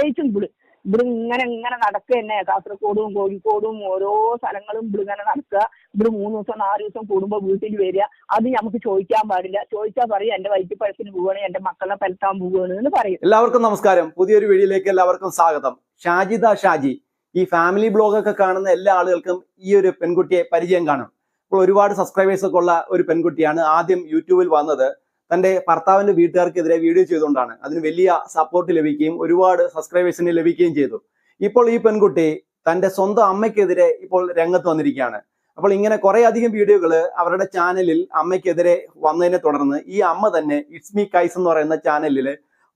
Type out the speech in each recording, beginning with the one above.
പ്രത്യേകിച്ചും ഇവിടെ ഇവിടെ ഇങ്ങനെ ഇങ്ങനെ നടക്കുക തന്നെ. കാസർഗോഡും കോഴിക്കോടും ഓരോ സ്ഥലങ്ങളും ഇവിടെ ഇങ്ങനെ നടക്കുക. ഇവിടെ മൂന്ന് ദിവസം നാല് ദിവസം കൂടുമ്പോൾ വീട്ടിൽ വരിക. അത് നമുക്ക് ചോദിക്കാൻ പാടില്ല. ചോദിച്ചാൽ പറയും എന്റെ വൈദ്യപ്പഴത്തിന് പോവുകയാണ് എന്റെ മക്കളെ പലത്താൻ പോവുകയാണ് എന്ന് പറയും. എല്ലാവർക്കും നമസ്കാരം. പുതിയൊരു വീഡിയോയിലേക്ക് എല്ലാവർക്കും സ്വാഗതം. ഷാജിദ ഷാജി. ഈ ഫാമിലി ബ്ലോഗൊക്കെ കാണുന്ന എല്ലാ ആളുകൾക്കും ഈ ഒരു പെൺകുട്ടിയെ പരിചയം കാണും. ഇപ്പോൾ ഒരുപാട് സബ്സ്ക്രൈബേഴ്സ് ഒക്കെ ഉള്ള ഒരു പെൺകുട്ടിയാണ് ആദ്യം യൂട്യൂബിൽ വന്നത്. തന്റെ ഭർത്താവിന്റെ വീട്ടുകാർക്കെതിരെ വീഡിയോ ചെയ്തുകൊണ്ടാണ് അതിന് വലിയ സപ്പോർട്ട് ലഭിക്കുകയും ഒരുപാട് സബ്സ്ക്രൈബേഴ്സിന് ലഭിക്കുകയും ചെയ്തു. ഇപ്പോൾ ഈ പെൺകുട്ടി തന്റെ സ്വന്തം അമ്മയ്ക്കെതിരെ ഇപ്പോൾ രംഗത്ത് വന്നിരിക്കുകയാണ്. അപ്പോൾ ഇങ്ങനെ കുറെ അധികം വീഡിയോകൾ അവരുടെ ചാനലിൽ അമ്മയ്ക്കെതിരെ വന്നതിനെ തുടർന്ന് ഈ അമ്മ തന്നെ ഇറ്റ്സ് മീ കൈസ് എന്ന് പറയുന്ന ചാനലിൽ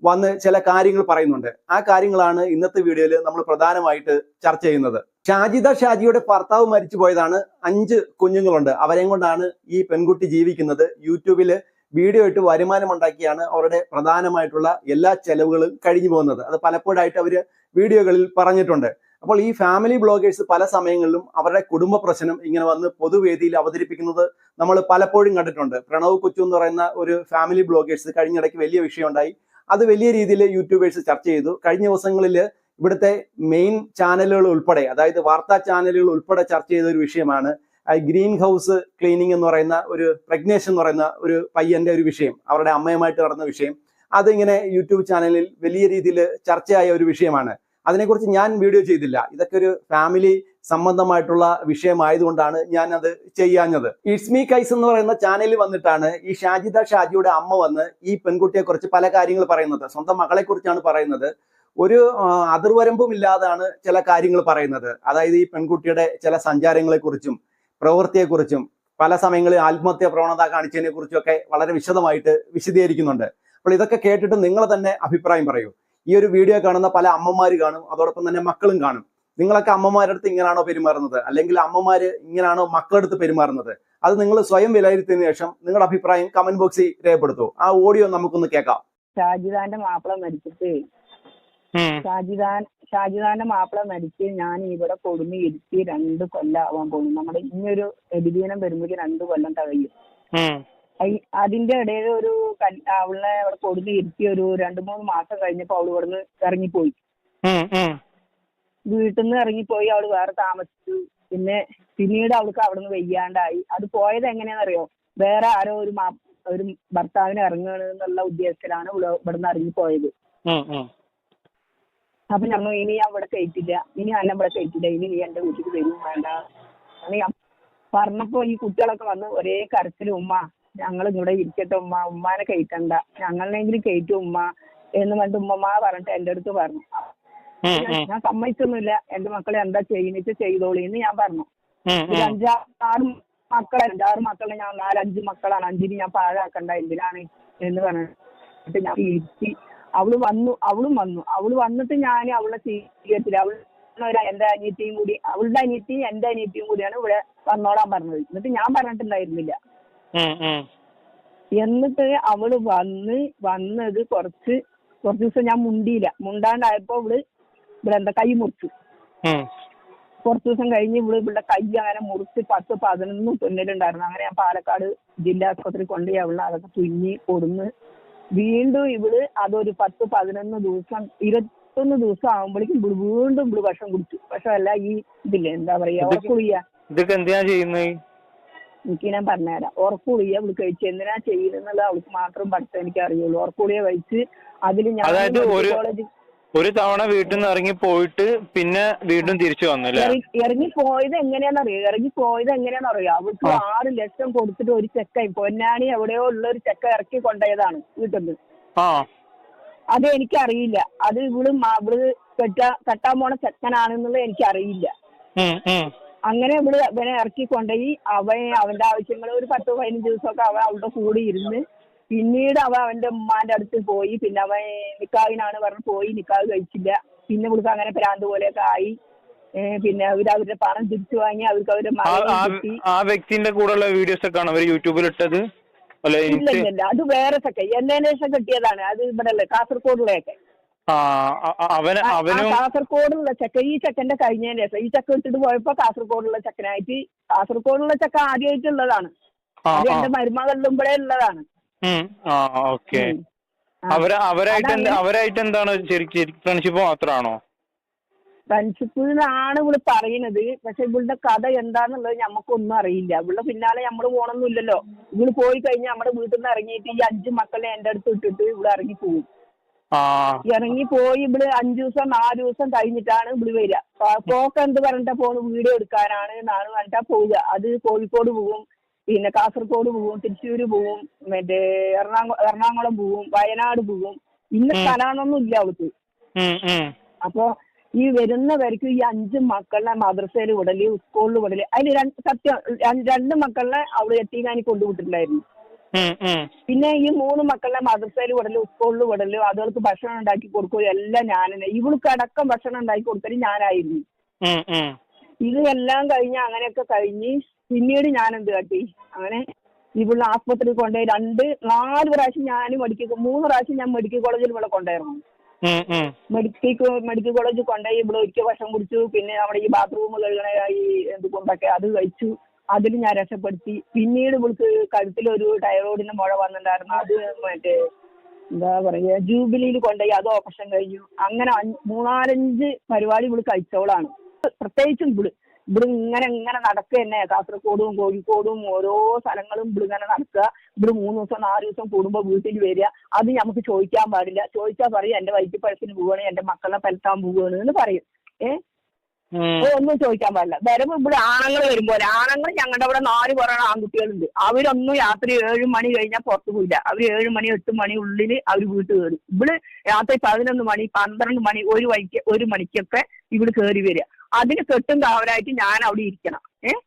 വന്ന് ചില കാര്യങ്ങൾ പറയുന്നുണ്ട്. ആ കാര്യങ്ങളാണ് ഇന്നത്തെ വീഡിയോയിൽ നമ്മൾ പ്രധാനമായിട്ട് ചർച്ച ചെയ്യുന്നത്. ഷാജിദ ഷാജിയുടെ ഭർത്താവ് മരിച്ചു പോയതാണ് അഞ്ച് കുഞ്ഞുങ്ങളുണ്ട്. അവരെയും കൊണ്ടാണ് ഈ പെൺകുട്ടി ജീവിക്കുന്നത്. യൂട്യൂബിൽ വീഡിയോ ഇട്ട് വരുമാനം ഉണ്ടാക്കിയാണ് അവരുടെ പ്രധാനമായിട്ടുള്ള എല്ലാ ചെലവുകളും കഴിഞ്ഞു പോകുന്നത്. അത് പലപ്പോഴായിട്ട് അവർ വീഡിയോകളിൽ പറഞ്ഞിട്ടുണ്ട്. അപ്പോൾ ഈ ഫാമിലി ബ്ലോഗേഴ്സ് പല സമയങ്ങളിലും അവരുടെ കുടുംബ പ്രശ്നം ഇങ്ങനെ വന്ന് പൊതുവേദിയിൽ അവതരിപ്പിക്കുന്നത് നമ്മൾ പലപ്പോഴും കണ്ടിട്ടുണ്ട്. പ്രണവ് കൊച്ചു എന്ന് പറയുന്ന ഒരു ഫാമിലി ബ്ലോഗേഴ്സ് കഴിഞ്ഞിടയ്ക്ക് വലിയ വിഷയം ഉണ്ടായി അത് വലിയ രീതിയിൽ യൂട്യൂബേഴ്സ് ചർച്ച ചെയ്തു. കഴിഞ്ഞ ദിവസങ്ങളിൽ ഇവിടുത്തെ മെയിൻ ചാനലുകൾ ഉൾപ്പെടെ അതായത് വാർത്താ ചാനലുകൾ ഉൾപ്പെടെ ചർച്ച ചെയ്ത ഒരു വിഷയമാണ് ഗ്രീൻ ഹൗസ് ക്ലീനിങ് എന്ന് പറയുന്ന ഒരു പ്രഗ്നേഷൻ എന്ന് പറയുന്ന ഒരു പയ്യന്റെ ഒരു വിഷയം അവരുടെ അമ്മയുമായിട്ട് നടന്ന വിഷയം. അതിങ്ങനെ യൂട്യൂബ് ചാനലിൽ വലിയ രീതിയിൽ ചർച്ചയായ ഒരു വിഷയമാണ്. അതിനെക്കുറിച്ച് ഞാൻ വീഡിയോ ചെയ്തില്ല. ഇതൊക്കെ ഒരു ഫാമിലി സംബന്ധമായിട്ടുള്ള വിഷയമായതുകൊണ്ടാണ് ഞാൻ അത് ചെയ്യാഞ്ഞത്. ഇറ്റ്സ് മീ കൈസ് എന്ന് പറയുന്ന ചാനലിൽ വന്നിട്ടാണ് ഈ ഷാജിദ ഷാജിയുടെ അമ്മ വന്ന് ഈ പെൺകുട്ടിയെ കുറിച്ച് പല കാര്യങ്ങൾ പറയുന്നത്. സ്വന്തം മകളെ കുറിച്ചാണ് പറയുന്നത്. ഒരു ആ, അതിർവരമ്പും ഇല്ലാതാണ് ചില കാര്യങ്ങൾ പറയുന്നത്. അതായത് ഈ പെൺകുട്ടിയുടെ ചില സഞ്ചാരങ്ങളെ കുറിച്ചും പ്രവൃത്തിയെക്കുറിച്ചും പല സമയങ്ങളിൽ ആത്മഹത്യാ പ്രവണത കാണിച്ചതിനെ കുറിച്ചൊക്കെ വളരെ വിശദമായിട്ട് വിശദീകരിക്കുന്നുണ്ട്. അപ്പോൾ ഇതൊക്കെ കേട്ടിട്ട് നിങ്ങൾ തന്നെ അഭിപ്രായം പറയൂ. ഈ ഒരു വീഡിയോ കാണുന്ന പല അമ്മമാര് കാണും അതോടൊപ്പം തന്നെ മക്കളും കാണും. നിങ്ങളൊക്കെ അമ്മമാരുടെ അടുത്ത് ഇങ്ങനാണോ പെരുമാറുന്നത്? അല്ലെങ്കിൽ അമ്മമാര് ഇങ്ങനാണോ അടുത്ത് പെരുമാറുന്നത്? അത് നിങ്ങൾ സ്വയം വിലയിരുത്തിയതിനു ശേഷം നിങ്ങളുടെ അഭിപ്രായം കമന്റ് ബോക്സിൽ രേഖപ്പെടുത്തൂ. ആ ഓഡിയോ നമുക്കൊന്ന് കേൾക്കാം. ഷാജിദാന്റെ മാപ്പിള മരിച്ചിട്ട്. ഷാജിദാൻ ഷാജിദാന്റെ മാപ്പിള മരിച്ച് ഞാൻ ഇവിടെ കൊടുന്ന് ഇരുത്തി രണ്ട് കൊല്ലം ആവാൻ പോകുന്നു നമ്മുടെ ഇനിയൊരു എതിദീനം വരുമ്പോഴേക്ക് രണ്ട് കൊല്ലം തകയും അതിന്റെ ഇടയിൽ ഒരു അവളെ അവിടെ കൊടുന്ന് ഇരുത്തി ഒരു രണ്ട് മൂന്ന് മാസം കഴിഞ്ഞപ്പോ അവൾ ഇവിടുന്ന് ഇറങ്ങിപ്പോയി. വീട്ടിൽ നിന്ന് ഇറങ്ങിപ്പോയി അവൾ വേറെ താമസിച്ചു. പിന്നെ പിന്നീട് അവൾക്ക് അവിടുന്ന് വയ്യാണ്ടായി. അത് പോയത് എങ്ങനെയാണെന്നറിയോ? വേറെ ആരോ ഒരു മാ ഒരു ഭർത്താവിന് ഇറങ്ങണമെന്നുള്ള ഉദ്ദേശത്തിലാണ് ഇവിടുന്ന് ഇറങ്ങിപ്പോയത്. അപ്പൊ ഞങ്ങൾ ഇനി ഞാൻ ഇവിടെ കയറ്റില്ല ഇനി അന്നം ഇവിടെ കയറ്റില്ല ഇനി നീ എന്റെ വീട്ടിൽ വരും വേണ്ട. അങ്ങനെ ഞാൻ പറഞ്ഞപ്പോ ഈ കുട്ടികളൊക്കെ വന്ന് ഒരേ കരച്ചിൽ ഉമ്മ ഞങ്ങൾ ഇവിടെ ഇരിക്കട്ടെ ഉമ്മ ഉമ്മാനെ കയറ്റണ്ട ഞങ്ങളെങ്കിലും കയറ്റും ഉമ്മ എന്ന് പറഞ്ഞിട്ട് ഉമ്മമാ പറഞ്ഞിട്ട് എന്റെ അടുത്ത് പറഞ്ഞു. ഞാൻ- സമ്മതിച്ചൊന്നുമില്ല. എന്റെ മക്കളെ എന്താ ചെയ്യുന്നിട്ട് ചെയ്തോളി എന്ന് ഞാൻ പറഞ്ഞു. അഞ്ചാറ് മക്കളെ അഞ്ചാറ് മക്കളെ ഞാൻ നാലഞ്ച് മക്കളാണ്. അഞ്ചിന് ഞാൻ പാഴാക്കണ്ട എന്തിനാണ് എന്ന് പറഞ്ഞു ഞാൻ ഇരുത്തി അവൾ വന്നു അവളും വന്നു. അവൾ വന്നിട്ട് ഞാൻ അവളെ സ്വീകരിച്ചില്ല. അവൾ എന്റെ അനിയത്തിയും കൂടി അവളുടെ അനിയത്തിയും എന്റെ അനിയത്തിയും കൂടിയാണ് ഇവിടെ വന്നോളാൻ പറഞ്ഞത്. എന്നിട്ട് ഞാൻ പറഞ്ഞിട്ടുണ്ടായിരുന്നില്ല. എന്നിട്ട് അവൾ വന്ന് വന്നത് കുറച്ച് കുറച്ച് ദിവസം ഞാൻ മുണ്ടിയില്ല. മുണ്ടാണ്ടായപ്പോ ഇവൾ ഇവിടെ എന്താ കൈ മുറിച്ചു. കുറച്ച് ദിവസം കഴിഞ്ഞ് ഇവൾ ഇവിടെ കൈ അങ്ങനെ മുറിച്ച് പത്ത് പതിനൊന്ന് തുന്നലുണ്ടായിരുന്നു. അങ്ങനെ ഞാൻ പാലക്കാട് ജില്ലാ ആസ്പത്രി കൊണ്ടുപോയി അവളെ അതൊക്കെ തുന്നി കൊടുന്ന് വീണ്ടും ഇവൾ അതൊരു പത്ത് പതിനൊന്ന് ദിവസം ഇരുപത്തൊന്ന് ദിവസം ആകുമ്പോഴേക്കും ഇവൾ വീണ്ടും ഇവൾ വിഷം കുടിച്ചു അല്ല ഈ ഇതില്ലേ എന്താ പറയാ ഉറക്കുളിയ ഇതൊക്കെ എന്തിനാ ചെയ്യുന്നത് എനിക്ക് ഞാൻ പറഞ്ഞുതരാം. ഉറക്കുളിയ അവൾ കഴിച്ച്. എന്തിനാ ചെയ്യുന്നത് അവൾക്ക് മാത്രം പഠിത്തം എനിക്ക് അറിയുള്ളൂ ഉറക്കുളിയ കഴിച്ച് അതിൽ ഞാൻ കോളേജ് ഒരു തവണ വീട്ടിൽ നിന്ന് ഇറങ്ങി പോയിട്ട് പിന്നെ വീണ്ടും തിരിച്ചു വന്നു അല്ലേ? ഇറങ്ങി പോയത് എങ്ങനെയാണെന്നറിയോ ഇറങ്ങി പോയത് എങ്ങനെയാണെന്നറിയോ അവൾക്ക്. ആറ് ലക്ഷം കൊടുത്തിട്ട് ഒരു ചെക്ക പൊന്നാനി എവിടെയോ ഉള്ള ഒരു ചെക്ക ഇറക്കി കൊണ്ടുപോയതാണ് വീട്ടിൽ നിന്ന് അത് എനിക്കറിയില്ല. അത് ഇവൾ ഇവൾ കെട്ട കെട്ടാൻ പോണ ചെക്കനാണെന്നുള്ളത് എനിക്കറിയില്ല. അങ്ങനെ ഇവൾ അവനെ ഇറക്കി കൊണ്ടുപോയി. അവൻ അവന്റെ ആവശ്യങ്ങൾ ഒരു പത്ത് പതിനഞ്ച് ദിവസമൊക്കെ അവൻ അവളുടെ കൂടെ ഇരുന്ന് പിന്നീട് അവൻ അവന്റെ ഉമ്മാന്റെ അടുത്ത് പോയി. പിന്നെ അവൻ നിക്കാവിനാണ് പറഞ്ഞു പോയി. നിക്കാവ് കഴിച്ചില്ല. പിന്നെ ഇവൾക്ക് അങ്ങനെ പ്രാന്ത് പോലെയൊക്കെ ആയി. പിന്നെ അവർ അവരുടെ പണം തിരിച്ചു വാങ്ങി അവർക്ക് അവരുടെ ആ വ്യക്തിന്റെ കൂടെയുള്ള വീഡിയോസ് ഒക്കെ ആണ് അവർ യൂട്യൂബിൽ ഇട്ടത്? ഇല്ല അത് വേറെ ചെക്ക എന്നെ ശേഷം കിട്ടിയതാണ്. അത് ഇവിടെ അല്ലേ അവനും കാസർഗോഡുള്ള ചെക്ക ഈ ചെക്കന്റെ കഴിഞ്ഞതിന് ശേഷം ഈ ചെക്ക ഇട്ടിട്ട് പോയപ്പോ കാസർഗോഡുള്ള ചെക്കനായിട്ട് കാസർഗോഡുള്ള ചെക്ക ആദ്യമായിട്ടുള്ളതാണ് അത് എന്റെ മരുമകളിലുമ്പോഴേ ഉള്ളതാണ്. ഓക്കെ. അവർ അവരായിട്ട് അവരായിട്ട് എന്താണ് ശരിക്കും ഫ്രണ്ട്ഷിപ്പ് മാത്രമാണോ? ഇവൾ പറയുന്നത് പക്ഷെ ഇവളുടെ കഥ എന്താന്നുള്ളത് ഞമ്മക്കൊന്നും അറിയില്ല. ഇവിടെ പിന്നാലെ നമ്മൾ പോണൊന്നുമില്ലല്ലോ. ഇവൾ പോയി കഴിഞ്ഞാൽ നമ്മുടെ വീട്ടിൽ നിന്ന് ഇറങ്ങിയിട്ട് ഈ അഞ്ച് മക്കളെ എന്റെ അടുത്ത് ഇട്ടിട്ട് ഇവിടെ ഇറങ്ങി പോകും ഇറങ്ങി പോയി ഇവിടെ അഞ്ചു ദിവസം നാല് ദിവസം കഴിഞ്ഞിട്ടാണ് ഇവിടെ വരിക. പോക്ക് എന്ത് പറഞ്ഞിട്ടാ പോണ്? വീഡിയോ എടുക്കാനാണ് നാളെ പറഞ്ഞിട്ടാ പോവുക. അത് കോഴിക്കോട് പോവും പിന്നെ കാസർഗോഡ് പോവും തൃശ്ശൂര് പോവും മറ്റേ എറണാകുളം എറണാകുളം പോവും വയനാട് പോവും ഇന്ന സ്ഥലമാണൊന്നും ഇല്ല അവൾക്ക്. അപ്പൊ ഈ വരുന്നവർക്ക് ഈ അഞ്ച് മക്കളെ മദ്രസയിൽ വിടൽ സ്കൂളിൽ വിടൽ അതിന് രണ്ട് സത്യം രണ്ട് മക്കളെ അവിടെ എത്തിക്കാനി കൊണ്ടുവിട്ടിട്ടുണ്ടായിരുന്നു. പിന്നെ ഈ മൂന്ന് മക്കളെ മദ്രസയിൽ വിടൽ സ്കൂളിൽ വിടൽ അതുകൾക്ക് ഭക്ഷണം ഉണ്ടാക്കി കൊടുക്കുകയും എല്ലാം ഞാൻ തന്നെ ഇവൾക്ക് അടക്കം ഭക്ഷണം ഉണ്ടാക്കി കൊടുക്കൽ ഞാനായിരുന്നു. ഇത് എല്ലാം കഴിഞ്ഞ് അങ്ങനെയൊക്കെ കഴിഞ്ഞ് പിന്നീട് ഞാൻ എന്ത് കാട്ടി? അങ്ങനെ ഈ പിള്ള ആസ്പത്രിയിൽ കൊണ്ടുപോയി രണ്ട് നാല് പ്രാവശ്യം ഞാൻ മെഡിക്കൽ മൂന്ന് പ്രാവശ്യം ഞാൻ മെഡിക്കൽ കോളേജിൽ ഇവിടെ ഉം. മെഡിക്കൽ മെഡിക്കൽ കോളേജിൽ കൊണ്ടുപോയി ഇവിടെ ഒരിക്കൽ വശം കുടിച്ചു. പിന്നെ നമ്മുടെ ഈ ബാത്റൂം കഴുകണ ഈ എന്തുകൊണ്ടൊക്കെ അത് കഴിച്ചു. അതിൽ ഞാൻ രക്ഷപ്പെടുത്തി. പിന്നീട് ഇവൾക്ക് കഴുത്തിലൊരു ടൈറോയിഡിന്റെ മുഴ വന്നിട്ടുണ്ടായിരുന്നു. അത് മറ്റേ എന്താ പറയാ ജൂബിലിയിൽ കൊണ്ടുപോയി അത് ഓപ്പറേഷൻ കഴിഞ്ഞു. അങ്ങനെ മൂന്നാലഞ്ച് പരിപാടി ഇവൾ കഴിച്ചവളാണ്. പ്രത്യേകിച്ചും ഇവൾ. ഇവിടെ ഇങ്ങനെ ഇങ്ങനെ നടക്കുക തന്നെ കാസർഗോഡും കോഴിക്കോടും ഓരോ സ്ഥലങ്ങളും ഇവിടെ ഇങ്ങനെ നടക്കുക. ഇവിടെ മൂന്ന് ദിവസം നാല് ദിവസം കൂടുമ്പോൾ വീട്ടിൽ വരിക. അത് നമുക്ക് ചോദിക്കാൻ പാടില്ല. ചോദിച്ചാൽ പറയും എന്റെ വൈറ്റിപ്പഴത്തിന് പഴത്തിന് പോവുകയാണ് എന്റെ മക്കളെ പരത്താൻ പോവുകയാണ് എന്ന് പറയും. ഏഹ് ഒന്നും ചോദിക്കാൻ പാടില്ല. വരുമ്പോ ഇവിടെ ആണുങ്ങൾ വരുമ്പോൾ ആണുങ്ങൾ ഞങ്ങളുടെ അവിടെ നാല് കുറേ ആൺകുട്ടികളുണ്ട്. അവരൊന്നും രാത്രി ഏഴ് മണി കഴിഞ്ഞാൽ പുറത്തു പോയില്ല. അവർ ഏഴ് മണി എട്ട് മണി ഉള്ളിൽ അവർ വീട്ടിൽ കയറും ഇവിടെ രാത്രി പതിനൊന്ന് മണി പന്ത്രണ്ട് മണി ഒരു മണിക്ക് ഒരു മണിക്കൊക്കെ ഇവിടെ കയറി വരിക അതിന് കെട്ടും കാവലായിട്ട് ഞാൻ അവിടെ ഇരിക്കണം. ഏഹ്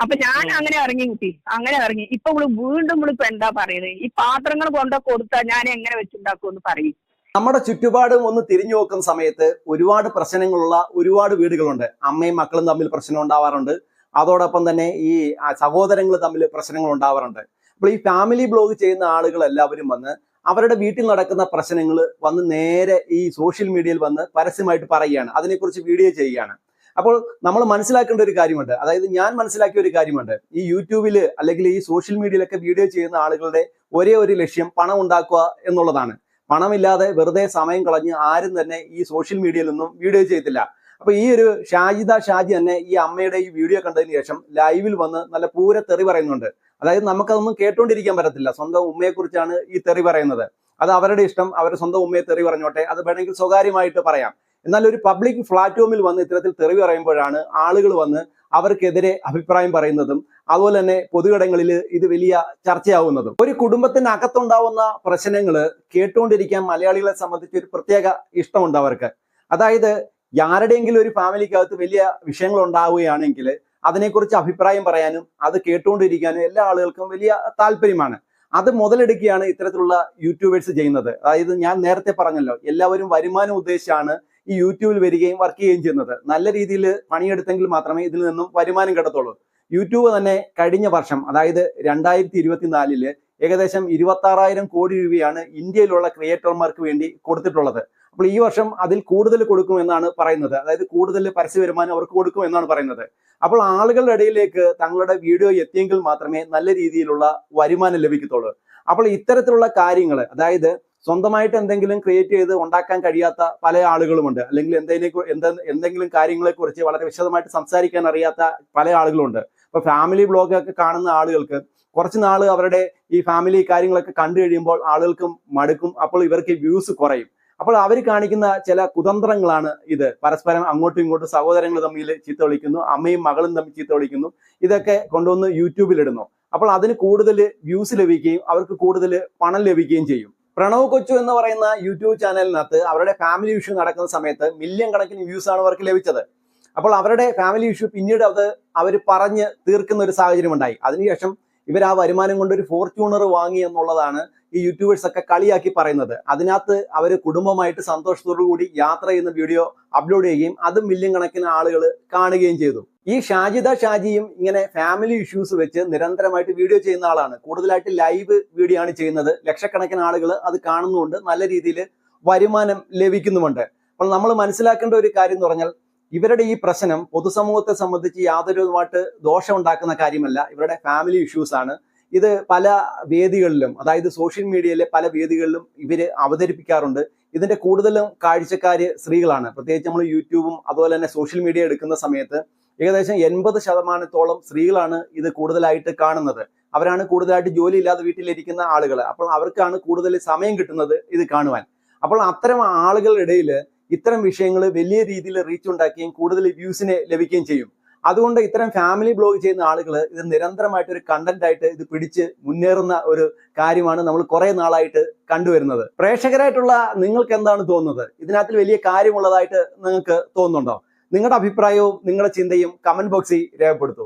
അപ്പൊ ഞാൻ അങ്ങനെ ഇറങ്ങി കുട്ടി. അങ്ങനെ ഇറങ്ങി. ഇപ്പൊ ഇവൾ വീണ്ടും ഇവിടെ ഇപ്പൊ എന്താ പറയുന്നത് ഈ പാത്രങ്ങൾ കൊണ്ട കൊടുത്താൽ ഞാൻ എങ്ങനെ വെച്ചുണ്ടാക്കുമെന്ന് പറയും. നമ്മുടെ ചുറ്റുപാടും ഒന്ന് തിരിഞ്ഞു നോക്കുന്ന സമയത്ത് ഒരുപാട് പ്രശ്നങ്ങളുള്ള ഒരുപാട് വീടുകളുണ്ട്. അമ്മയും മക്കളും തമ്മിൽ പ്രശ്നം ഉണ്ടാവാറുണ്ട്. അതോടൊപ്പം തന്നെ ഈ സഹോദരങ്ങൾ തമ്മിൽ പ്രശ്നങ്ങൾ ഉണ്ടാവാറുണ്ട്. അപ്പോൾ ഈ ഫാമിലി ബ്ലോഗ് ചെയ്യുന്ന ആളുകൾ എല്ലാവരും വന്ന് അവരുടെ വീട്ടിൽ നടക്കുന്ന പ്രശ്നങ്ങൾ വന്ന് നേരെ ഈ സോഷ്യൽ മീഡിയയിൽ വന്ന് പരസ്യമായിട്ട് പറയുകയാണ്. അതിനെക്കുറിച്ച് വീഡിയോ ചെയ്യുകയാണ്. അപ്പോൾ നമ്മൾ മനസ്സിലാക്കേണ്ട ഒരു കാര്യമുണ്ട്. അതായത് ഞാൻ മനസ്സിലാക്കിയ ഒരു കാര്യമുണ്ട്. ഈ യൂട്യൂബിൽ അല്ലെങ്കിൽ ഈ സോഷ്യൽ മീഡിയയിലൊക്കെ വീഡിയോ ചെയ്യുന്ന ആളുകളുടെ ഒരേ ഒരു ലക്ഷ്യം പണം ഉണ്ടാക്കുക എന്നുള്ളതാണ്. പണമില്ലാതെ വെറുതെ സമയം കളഞ്ഞ് ആരും തന്നെ ഈ സോഷ്യൽ മീഡിയയിൽ മീഡിയയിലൊന്നും വീഡിയോ ചെയ്തില്ല അപ്പൊ ഈ ഒരു ഷാജിദ ഷാജി തന്നെ ഈ അമ്മയുടെ ഈ വീഡിയോ കണ്ടതിന് ശേഷം ലൈവിൽ വന്ന് നല്ല പൂര തെറി പറയുന്നുണ്ട്. അതായത് നമുക്കതൊന്നും കേട്ടുകൊണ്ടിരിക്കാൻ പറ്റത്തില്ല. സ്വന്തം ഉമ്മയെ കുറിച്ചാണ് ഈ തെറി പറയുന്നത്. അത് അവരുടെ ഇഷ്ടം. അവർ സ്വന്തം ഉമ്മയെ തെറി പറഞ്ഞോട്ടെ. അത് വേണമെങ്കിൽ സ്വകാര്യമായിട്ട് പറയാം. എന്നാൽ ഒരു പബ്ലിക് പ്ലാറ്റ്ഫോമിൽ വന്ന് ഇത്തരത്തിൽ തെറി പറയുമ്പോഴാണ് ആളുകൾ വന്ന് അവർക്കെതിരെ അഭിപ്രായം പറയുന്നതും അതുപോലെ തന്നെ പൊതുയിടങ്ങളിൽ ഇത് വലിയ ചർച്ചയാവുന്നതും. ഒരു കുടുംബത്തിനകത്തുണ്ടാവുന്ന പ്രശ്നങ്ങൾ കേട്ടുകൊണ്ടിരിക്കാൻ മലയാളികളെ സംബന്ധിച്ച് ഒരു പ്രത്യേക ഇഷ്ടമുണ്ട് അവർക്ക്. അതായത് ആരുടെയെങ്കിലും ഒരു ഫാമിലിക്കകത്ത് വലിയ വിഷയങ്ങൾ ഉണ്ടാവുകയാണെങ്കിൽ അതിനെക്കുറിച്ച് അഭിപ്രായം പറയാനും അത് കേട്ടുകൊണ്ടിരിക്കാനും എല്ലാ ആളുകൾക്കും വലിയ താല്പര്യമാണ്. അത് മുതലെടുക്കുകയാണ് ഇത്തരത്തിലുള്ള യൂട്യൂബേഴ്സ് ചെയ്യുന്നത്. അതായത് ഞാൻ നേരത്തെ പറഞ്ഞല്ലോ എല്ലാവരും വരുമാനം ഉദ്ദേശിച്ചാണ് ഈ യൂട്യൂബിൽ വരികയും വർക്ക് ചെയ്യുകയും ചെയ്യുന്നത്. നല്ല രീതിയിൽ പണിയെടുത്തെങ്കിൽ മാത്രമേ ഇതിൽ നിന്നും വരുമാനം കിട്ടത്തുള്ളൂ. യൂട്യൂബ് തന്നെ കഴിഞ്ഞ വർഷം അതായത് രണ്ടായിരത്തി ഇരുപത്തിനാലിൽ ഏകദേശം ഇരുപത്തി കോടി രൂപയാണ് ഇന്ത്യയിലുള്ള ക്രിയേറ്റർമാർക്ക് വേണ്ടി കൊടുത്തിട്ടുള്ളത്. അപ്പോൾ ഈ വർഷം അതിൽ കൂടുതൽ കൊടുക്കുമെന്നാണ് പറയുന്നത്. അതായത് കൂടുതൽ പരസ്യ വരുമാനം അവർക്ക് കൊടുക്കും എന്നാണ് പറയുന്നത്. അപ്പോൾ ആളുകളുടെ ഇടയിലേക്ക് തങ്ങളുടെ വീഡിയോ എത്തിയെങ്കിൽ മാത്രമേ നല്ല രീതിയിലുള്ള വരുമാനം ലഭിക്കത്തുള്ളൂ. അപ്പോൾ ഇത്തരത്തിലുള്ള കാര്യങ്ങൾ അതായത് സ്വന്തമായിട്ട് എന്തെങ്കിലും ക്രിയേറ്റ് ചെയ്ത് ഉണ്ടാക്കാൻ കഴിയാത്ത പല ആളുകളുമുണ്ട്. അല്ലെങ്കിൽ എന്തെങ്കിലും എന്തെ എന്തെങ്കിലും കാര്യങ്ങളെക്കുറിച്ച് വളരെ വിശദമായിട്ട് സംസാരിക്കാൻ അറിയാത്ത പല ആളുകളുണ്ട് ഇപ്പൊ ഫാമിലി ബ്ലോഗ് ഒക്കെ കാണുന്ന ആളുകൾക്ക് കുറച്ച് നാൾ അവരുടെ ഈ ഫാമിലി കാര്യങ്ങളൊക്കെ കണ്ടു കഴിയുമ്പോൾ ആളുകൾക്ക് മടുക്കും. അപ്പോൾ ഇവർക്ക് വ്യൂസ് കുറയും. അപ്പോൾ അവർ കാണിക്കുന്ന ചില കുതന്ത്രങ്ങളാണ് ഇത്. പരസ്പരം അങ്ങോട്ടും ഇങ്ങോട്ടും സഹോദരങ്ങൾ തമ്മിൽ ചീത്ത വിളിക്കുന്നു. അമ്മയും മകളും തമ്മിൽ ചീത്ത വിളിക്കുന്നു. ഇതൊക്കെ കൊണ്ടുവന്ന് യൂട്യൂബിൽ ഇടുന്നു. അപ്പോൾ അതിന് കൂടുതൽ വ്യൂസ് ലഭിക്കുകയും അവർക്ക് കൂടുതൽ പണം ലഭിക്കുകയും ചെയ്യും. പ്രണവ് കൊച്ചു എന്ന് പറയുന്ന യൂട്യൂബ് ചാനലിനകത്ത് അവരുടെ ഫാമിലി ഇഷ്യൂ നടക്കുന്ന സമയത്ത് മില്യൺ കണക്കിന് വ്യൂസ് ആണ് അവർക്ക് ലഭിച്ചത്. അപ്പോൾ അവരുടെ ഫാമിലി ഇഷ്യൂ പിന്നീട് അത് അവർ പറഞ്ഞ് തീർക്കുന്ന ഒരു സാഹചര്യം ഉണ്ടായി അതിനുശേഷം ഇവർ ആ വരുമാനം കൊണ്ട് ഒരു ഫോർച്യൂണർ വാങ്ങി എന്നുള്ളതാണ് ഈ യൂട്യൂബേഴ്സ് ഒക്കെ കളിയാക്കി പറയുന്നത്. അതിനകത്ത് അവർ കുടുംബമായിട്ട് സന്തോഷത്തോടു കൂടി യാത്ര ചെയ്യുന്ന വീഡിയോ അപ്ലോഡ് ചെയ്യുകയും അത് മില്യൺ കണക്കിന് ആളുകൾ കാണുകയും ചെയ്തു. ഈ ഷാജിദ ഷാജിയും ഇങ്ങനെ ഫാമിലി ഇഷ്യൂസ് വെച്ച് നിരന്തരമായിട്ട് വീഡിയോ ചെയ്യുന്ന ആളാണ്. കൂടുതലായിട്ട് ലൈവ് വീഡിയോ ആണ് ചെയ്യുന്നത്. ലക്ഷക്കണക്കിന് ആളുകൾ അത് കാണുന്നുണ്ട് നല്ല രീതിയിൽ വരുമാനം ലഭിക്കുന്നുമുണ്ട്. അപ്പോൾ നമ്മൾ മനസ്സിലാക്കേണ്ട ഒരു കാര്യം എന്ന് പറഞ്ഞാൽ ഇവരുടെ ഈ പ്രശ്നം പൊതുസമൂഹത്തെ സംബന്ധിച്ച് യാതൊരുമായിട്ട് ദോഷം ഉണ്ടാക്കുന്ന കാര്യമല്ല. ഇവരുടെ ഫാമിലി ഇഷ്യൂസ് ആണ്. ഇത് പല വേദികളിലും അതായത് സോഷ്യൽ മീഡിയയിലെ പല വേദികളിലും ഇവർ അവതരിപ്പിക്കാറുണ്ട്. ഇതിന്റെ കൂടുതലും കാഴ്ചക്കാര് സ്ത്രീകളാണ്. പ്രത്യേകിച്ച് നമ്മൾ യൂട്യൂബും അതുപോലെ തന്നെ സോഷ്യൽ മീഡിയ എടുക്കുന്ന സമയത്ത് ഏകദേശം എൺപത് ശതമാനത്തോളം സ്ത്രീകളാണ് ഇത് കൂടുതലായിട്ട് കാണുന്നത്. അവരാണ് കൂടുതലായിട്ട് ജോലി ഇല്ലാതെ വീട്ടിലിരിക്കുന്ന ആളുകൾ അപ്പോൾ അവർക്കാണ് കൂടുതൽ സമയം കിട്ടുന്നത് ഇത് കാണുവാൻ. അപ്പോൾ അത്തരം ആളുകളുടെ ഇടയിൽ ഇത്തരം വിഷയങ്ങൾ വലിയ രീതിയിൽ റീച്ച് ഉണ്ടാക്കുകയും കൂടുതൽ വ്യൂസിനെ ലഭിക്കുകയും ചെയ്യും. അതുകൊണ്ട് ഇത്തരം ഫാമിലി ബ്ലോഗ് ചെയ്യുന്ന ആളുകൾ ഇത് നിരന്തരമായിട്ട് ഒരു കണ്ടന്റ് ആയിട്ട് ഇത് പിടിച്ച് മുന്നേറുന്ന ഒരു കാര്യമാണ് നമ്മൾ കുറെ നാളായിട്ട് കണ്ടുവരുന്നത്. പ്രേക്ഷകരായിട്ടുള്ള നിങ്ങൾക്ക് എന്താണ് തോന്നുന്നത്? ഇതിനകത്തിൽ വലിയ കാര്യമുള്ളതായിട്ട് നിങ്ങൾക്ക് തോന്നുന്നുണ്ടോ? നിങ്ങളുടെ അഭിപ്രായവും നിങ്ങളുടെ ചിന്തയും കമന്റ് ബോക്സിൽ രേഖപ്പെടുത്തൂ.